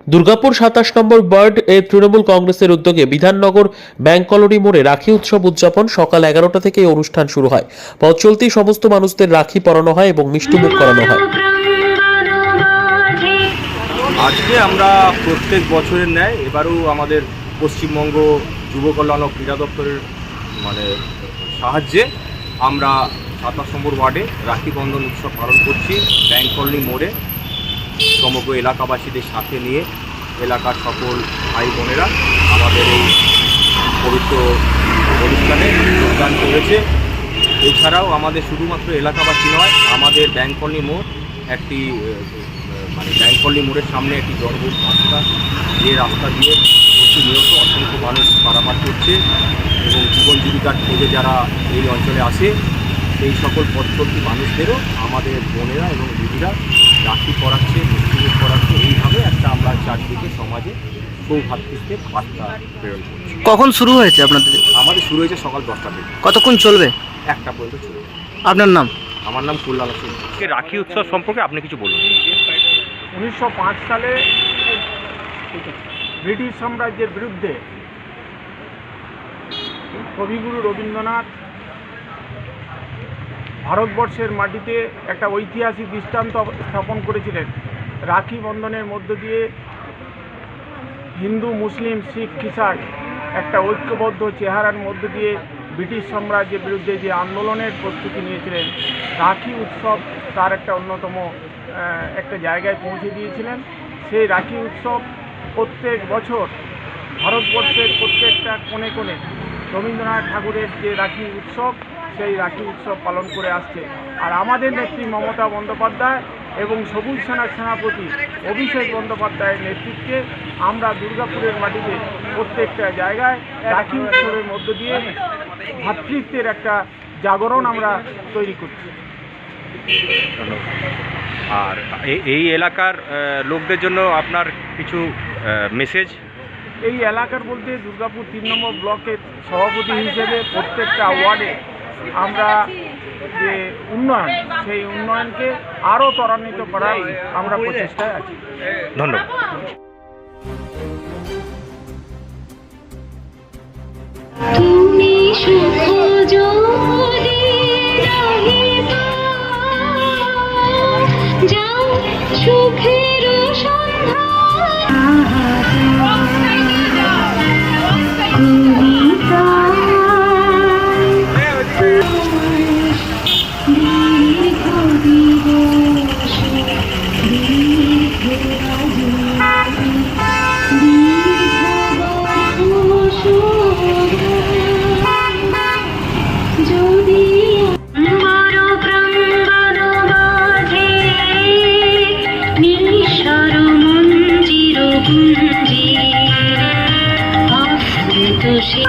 দুর্গাপুর সাতাশ নম্বর বার্ড এ তৃণমূল কংগ্রেসের উদ্যোগে বিধাননগর ব্যাংক কলোনি মোড়ে রাখি উৎসব উদযাপন সকাল এগারোটা থেকে অনুষ্ঠান শুরু হয়। পথ চলতি সমস্ত মানুষদের রাখি পরানো হয় এবং মিষ্টিমুখ করানো হয়। আজকে আমরা প্রত্যেক বছরের ন্যায় এবারও আমাদের পশ্চিমবঙ্গ যুব কল্যাণ ও ক্রীড়া দপ্তরের মানে সাহায্যে আমরা সাতাশ নম্বর ওয়ার্ডে রাখি বন্ধন উৎসব পালন করছি ব্যাংক কলোনি মোড়ে। সমগ্র এলাকাবাসীদের সাথে নিয়ে এলাকার সকল ভাই বোনেরা আমাদের এই পবিত্র অনুষ্ঠানে যোগদান করেছে। এছাড়াও আমাদের শুধুমাত্র এলাকাবাসী নয়, আমাদের ব্যাংক কলোনি মোড়, একটি মানে ব্যাংক কলোনি মোড়ের সামনে একটি জনবহুল রাস্তা, যে রাস্তা দিয়ে প্রতিনিয়ত অসংখ্য মানুষ পারাপার করছে এবং জীবন জীবিকার খোঁজে যারা এই অঞ্চলে আসে, সেই সকল পথচলতি মানুষদেরও, আমাদের বোনেরা এবং দিদিরা রাখি পড়াচ্ছে মুক্তিযোগ করাচ্ছে এইভাবে একটা আমরা চারদিকে সমাজে সৌভাতৃত্বের বার্তা প্রেরণ করছি। কখন শুরু হয়েছে আপনাদের? আমাদের শুরু হয়েছে সকাল দশটা থেকে। কতক্ষণ চলবে? একটা পর্যন্ত শুরু আপনার নাম? আমার নাম কল্যাণ সিং রাখি উৎসব সম্পর্কে আপনি কিছু বলুন। উনিশশো পাঁচ সালে ব্রিটিশ সাম্রাজ্যের বিরুদ্ধে কবিগুরু রবীন্দ্রনাথ ভারতবর্ষের মাটিতে একটা ঐতিহাসিক দৃষ্টান্ত স্থাপন করেছিলেন। রাখি বন্ধনের মধ্য দিয়ে হিন্দু, মুসলিম, শিখ খ্রিস্টান একটা ঐক্যবদ্ধ চেহারার মধ্য দিয়ে ব্রিটিশ সাম্রাজ্যের বিরুদ্ধে যে আন্দোলনের প্রস্তুতি নিয়েছিলেন, রাখি উৎসব তার একটা অন্যতম একটা জায়গায় পৌঁছে দিয়েছিলেন। সেই রাখি উৎসব প্রত্যেক বছর ভারতবর্ষের প্রত্যেকটা কোণে কোণে রবীন্দ্রনাথ ঠাকুরের যে রাখি উৎসব সেই রাখি উৎসব পালন করে আসছে। আর আমাদের নেত্রী মমতা বন্দ্যোপাধ্যায় এবং সবুজ সেনার সেনাপতি অভিষেক বন্দ্যোপাধ্যায়ের নেতৃত্বে আমরা দুর্গাপুরের মাটিতে প্রত্যেকটা জায়গায় রাখি উৎসবের মধ্য দিয়ে ভ্রাতৃত্বের একটা জাগরণ আমরা তৈরি করছি। আর এই- এই এলাকার লোকদের জন্য আপনার কিছু মেসেজ এই এলাকার বলতে দুর্গাপুর তিন নম্বর ব্লকের সভাপতি হিসেবে প্রত্যেকটা ওয়ার্ডে আমরা যে উন্নয়ন সেই উন্নয়নকে আরও ত্বরান্বিত করার আমরা প্রচেষ্টায় আছি। ধন্যবাদ। खुशी